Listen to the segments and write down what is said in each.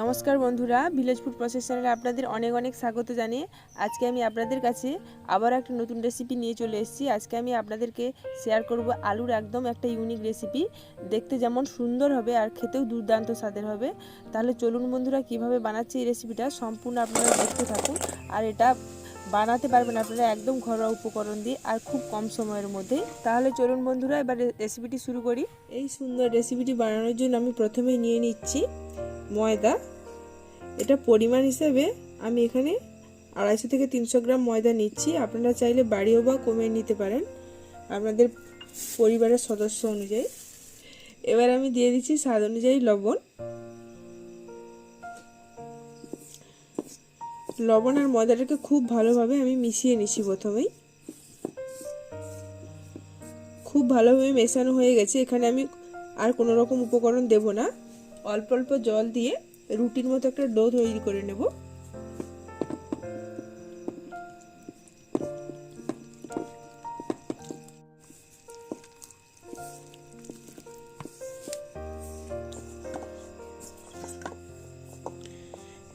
নমস্কার বন্ধুরা village food process চ্যানেলে আপনাদের অনেক অনেক স্বাগত জানিয়ে আজকে আমি আপনাদের কাছে আবার একটা নতুন রেসিপি নিয়ে চলে এসেছি। আজকে আমি আপনাদেরকে শেয়ার করব আলুর একদম একটা ইউনিক রেসিপি দেখতে যেমন সুন্দর হবে আর খেতেও দুর্দান্ত স্বাদের হবে। তাহলে চলুন বন্ধুরা, কীভাবে বানাচ্ছি এই রেসিপিটা সম্পূর্ণ আপনারা দেখতে থাকুন। আর এটা বানাতে পারবেন আপনারা একদম ঘরোয়া উপকরণ দিয়ে আর খুব কম সময়ের মধ্যে তাহলে চলুন বন্ধুরা, এবার রেসিপিটি শুরু করি। এই সুন্দর রেসিপিটি বানানোর জন্য আমি প্রথমে নিয়ে নিচ্ছি ময়দা। এটা পরিমাণ হিসেবে আমি এখানে আড়াইশো থেকে তিনশো গ্রাম ময়দা নিচ্ছি। আপনারা চাইলে বাড়িও বা কমিয়ে নিতে পারেন আপনাদের পরিবারের সদস্য অনুযায়ী। এবার আমি দিয়ে দিচ্ছি স্বাদ অনুযায়ী লবণ। লবণ আর ময়দাটাকে খুব ভালোভাবে আমি মিশিয়ে নিচ্ছি প্রথমেই। খুব ভালোভাবে মেশানো হয়ে গেছে। এখানে আমি আর কোনো রকম উপকরণ দেব না। অল্প অল্প জল দিয়ে রুটির মতো একটা ডো তৈরি করে নেব।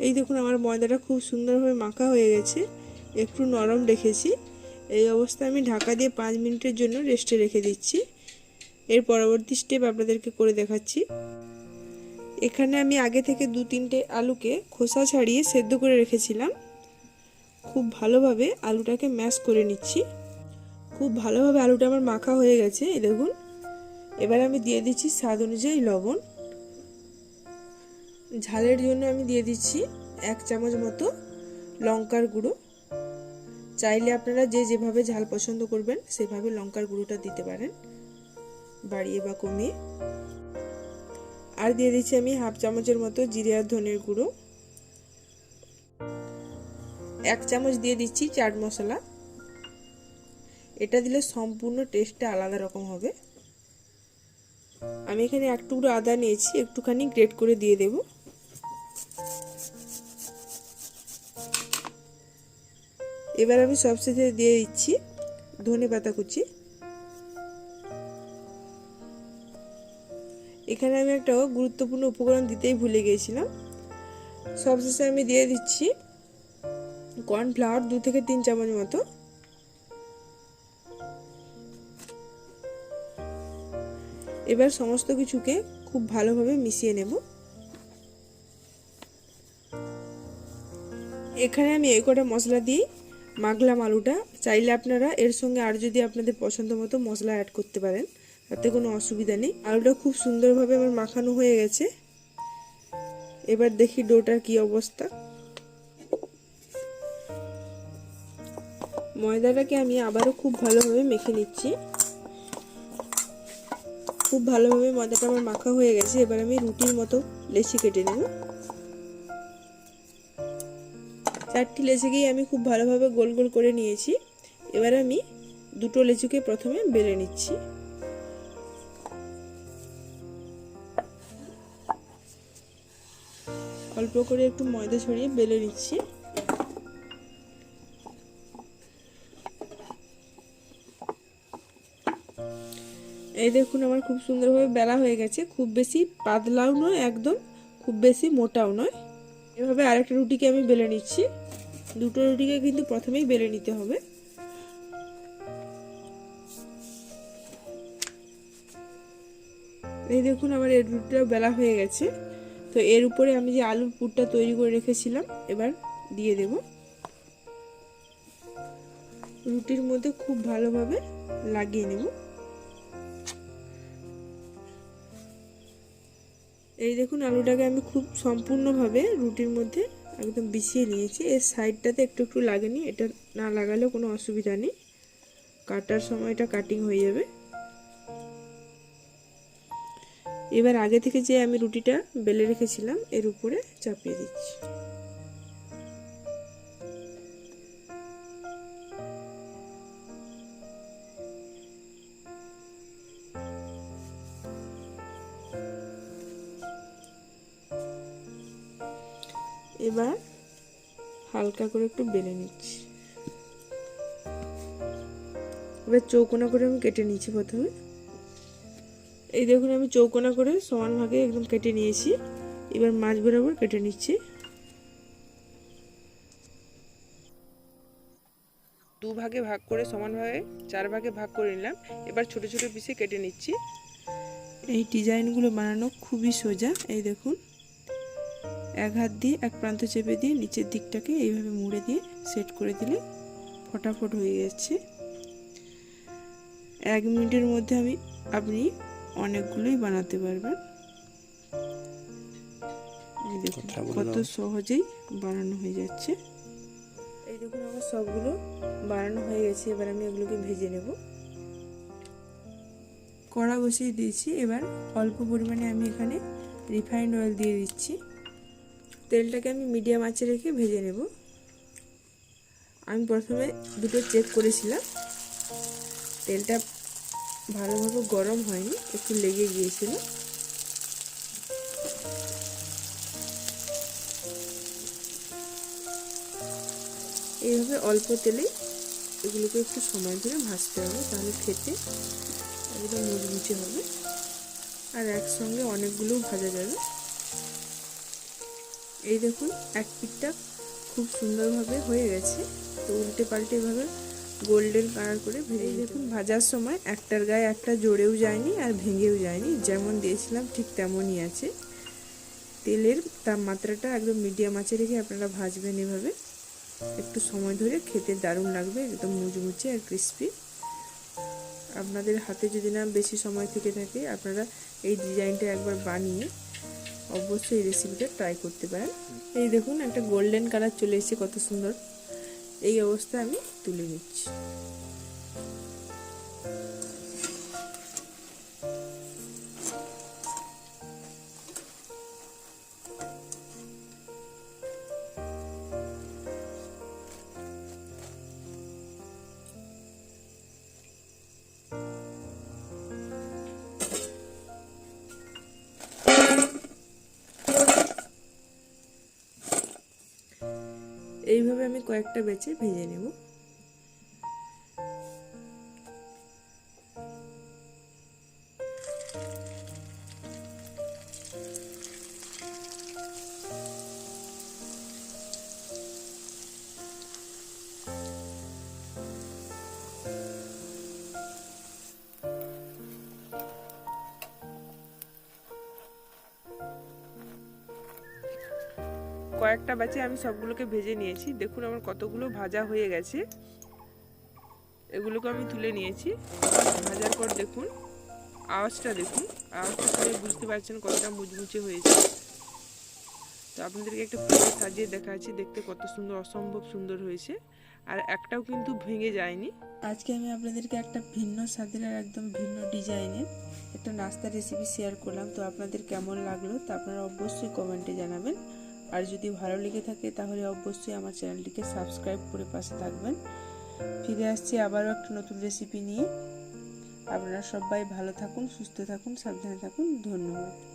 এই দেখুন, আমার ময়দাটা খুব সুন্দরভাবে মাখা হয়ে গেছে। একটু নরম রেখেছি। এই অবস্থায় আমি ঢাকা দিয়ে পাঁচ মিনিটের জন্য রেস্টে রেখে দিচ্ছি। এর পরবর্তী স্টেপ আপনাদেরকে করে দেখাচ্ছি। এখানে আমি আগে থেকে দু তিনটে আলুকে খোসা ছাড়িয়ে সেদ্ধ করে রেখেছিলাম। খুব ভালোভাবে আলুটাকে ম্যাশ করে নিচ্ছি। খুব ভালোভাবে আলুটা আমার মাখা হয়ে গেছে, এই দেখুন। এবার আমি দিয়ে দিচ্ছি স্বাদ অনুযায়ী লবণ। ঝালের জন্য আমি দিয়ে দিচ্ছি এক চামচ মতো লঙ্কার গুঁড়ো। চাইলে আপনারা যে যেভাবে ঝাল পছন্দ করবেন, সেভাবে লঙ্কার গুঁড়োটা দিতে পারেন। বাড়িয়ে বা কমিয়ে। আর দিয়ে দিচ্ছি আমি হাফ চামচের মতো জিরে আর ধনের গুঁড়ো। এক চামচ দিয়ে দিচ্ছি চাট মশলা। এটা দিলে সম্পূর্ণ টেস্টটা আলাদা রকম হবে। আমি এখানে এক টুকরো আদা নিয়েছি, একটুখানি গ্রেট করে দিয়ে দেব। এবার আমি সবশেষে দিয়ে দিচ্ছি ধনে পাতা কুচি। এখানে আমি একটা গুরুত্বপূর্ণ উপকরণ দিতেই ভুলে গিয়েছিলাম। সবশেষে আমি দিয়ে দিচ্ছি কর্নফ্লাওয়ার দু থেকে তিন চামচ মতো। এবার সমস্ত কিছুকে খুব ভালোভাবে মিশিয়ে নেব। এখানে আমি এই কটা মশলা দিই মাগলাম আলুটা। চাইলে আপনারা এর সঙ্গে আর যদি আপনাদের পছন্দ মতো মশলা অ্যাড করতে পারেন। তাতে কোনো অসুবিধা নেই। আলুটা খুব সুন্দরভাবে আমার মাখানো হয়ে গেছে। এবার দেখি ডোটার কি অবস্থা। ময়দাটাকে আমি আবারও খুব ভালোভাবে মেখে নিচ্ছি। খুব ভালোভাবে ময়দাটা আমার মাখা হয়ে গেছে। এবার আমি রুটির মতো লেচি কেটে নেব। চারটি লেচিকেই আমি খুব ভালোভাবে গোল গোল করে নিয়েছি। এবার আমি দুটো লেচুকে প্রথমে বেলে নিচ্ছি। অল্প করে একটু ময়দা ছড়িয়ে বেলে নিচ্ছি। এই দেখুন, আমার খুব সুন্দরভাবে বেলা হয়ে গেছে। খুব বেশি পাতলাও নয়, একদম খুব বেশি মোটাও নয়। এভাবে আরেকটা রুটিকে আমি বেলে নিচ্ছি। দুটো রুটিকে কিন্তু প্রথমেই বেলে নিতে হবে। এই দেখুন, আমার এই রুটিটাও বেলা হয়ে গেছে। তো এর উপরে আমি যে আলুর পুরটা তৈরি করে রেখেছিলাম, এবার দিয়ে দেব। রুটির মধ্যে খুব ভালোভাবে লাগিয়ে নেব। এই দেখুন, আলুটাকে আমি খুব সম্পূর্ণভাবে রুটির মধ্যে একদম বিছিয়ে নিয়েছি। এর সাইডটাতে একটু একটু লাগেনি, এটা না লাগালেও কোনো অসুবিধা নেই। কাটার সময় এটা কাটিং হয়ে যাবে। এবার আগে থেকে যে আমি রুটিটা বেলে রেখেছিলাম, এর উপরে চাপিয়ে দিচ্ছি। এবার হালকা করে একটু বেলে নিচ্ছি। এবার চৌকোনা করে আমি কেটে নিচ্ছি প্রথমে। এই দেখুন, আমি চৌকোনা করে সমান ভাগে একদম কেটে নিয়েছি। এবার মাছ বরাবর কেটে নিচ্ছি। দু ভাগে ভাগ করে সমানভাবে চার ভাগে ভাগ করে নিলাম। এবার ছোট ছোট পিসে কেটে নিচ্ছি। এই ডিজাইনগুলো বানানো খুবই সোজা। এই দেখুন, এক হাত দিয়ে এক প্রান্ত চেপে দিয়ে নিচের দিকটাকে এইভাবে মুড়ে দিয়ে সেট করে দিলে ফটাফট হয়ে যাচ্ছে। এক মিনিটের মধ্যে আমি আপনি অনেকগুলোই বানাতে পারবেন। এই দেখুন কত সহজেই বানানো হয়ে যাচ্ছে। এই দেখুন আমার সবগুলো বানানো হয়ে গেছে। এবার আমি এগুলোকে ভেজে নেব। কড়া বসিয়ে দিয়েছি। এবার অল্প পরিমাণে আমি এখানে রিফাইন্ড অয়েল দিয়ে দিচ্ছি। তেলটাকে আমি মিডিয়াম আঁচে রেখে ভেজে নেব। আমি প্রথমে দুটো চেক করেছিলাম। তেলটা ভালোভাবে গরম হয়নি, একটু লেগে গিয়েছিল। এইভাবে অল্প তেলে এগুলোকে একটু সময় ধরে ভাজতে হবে, তাহলে খেতে একদম মুচমুচে হবে। আর একসঙ্গে অনেকগুলো ভাজা যাবে। এই দেখুন, এক পিঠটা খুব সুন্দরভাবে হয়ে গেছে। তো উল্টে পাল্টে এভাবে গোল্ডেন কালার করে ভেজে দেখুন ভাজার সময় একটার গায়ে একটা জোরেও যায়নি আর ভেঙেও যায়নি। যেমন দিয়েছিলাম ঠিক তেমনই আছে। তেলের তাপমাত্রাটা একদম মিডিয়াম আছে রেখে আপনারা ভাজবেন এভাবে। একটু সময় ধরে খেতে দারুণ লাগবে একদম মুচমুচে আর ক্রিস্পি। আপনাদের হাতে যদি না বেশি সময় থেকে থাকে আপনারা এই ডিজাইনটা একবার বানিয়ে অবশ্যই এই রেসিপিটা ট্রাই করতে পারেন। এই দেখুন একটা গোল্ডেন কালার চলে এসেছে কত সুন্দর। এই অবস্থায় আমি তুলে নিচ্ছি। কয়েকটা বেছে ভেজে নেব। কয়েকটা ব্যাচে আমি সবগুলোকে ভেজে নিয়েছি। দেখুন আমার কতগুলো ভাজা হয়ে গেছে। এগুলোকে আমি তুলে নিয়েছি। ভাজার পর দেখুন, আওয়াজটা দেখুন। আওয়াজটা শুনে বুঝতে পারছেন কতটা মুচমুচে হয়েছে। তো আপনাদেরকে একটা প্লেটে সাজিয়ে দেখাচ্ছি, দেখতে কত সুন্দর, অসম্ভব সুন্দর হয়েছে। আর একটাও কিন্তু ভেঙে যায়নি। আজকে আমি আপনাদেরকে একটা ভিন্ন স্বাদের আর একদম ভিন্ন ডিজাইনের একটা নাস্তার রেসিপি শেয়ার করলাম। তো আপনাদের কেমন লাগল তা আপনারা অবশ্যই কমেন্টে জানাবেন। আর যদি ভালো লেগে থাকে তাহলে অবশ্যই আমার চ্যানেলটিকে সাবস্ক্রাইব করে পাশে থাকবেন। ফিরে আসছি আবারও একটা নতুন রেসিপি নিয়ে। আপনারা সবাই ভালো থাকুন, সুস্থ থাকুন, সাবধানে থাকুন। ধন্যবাদ।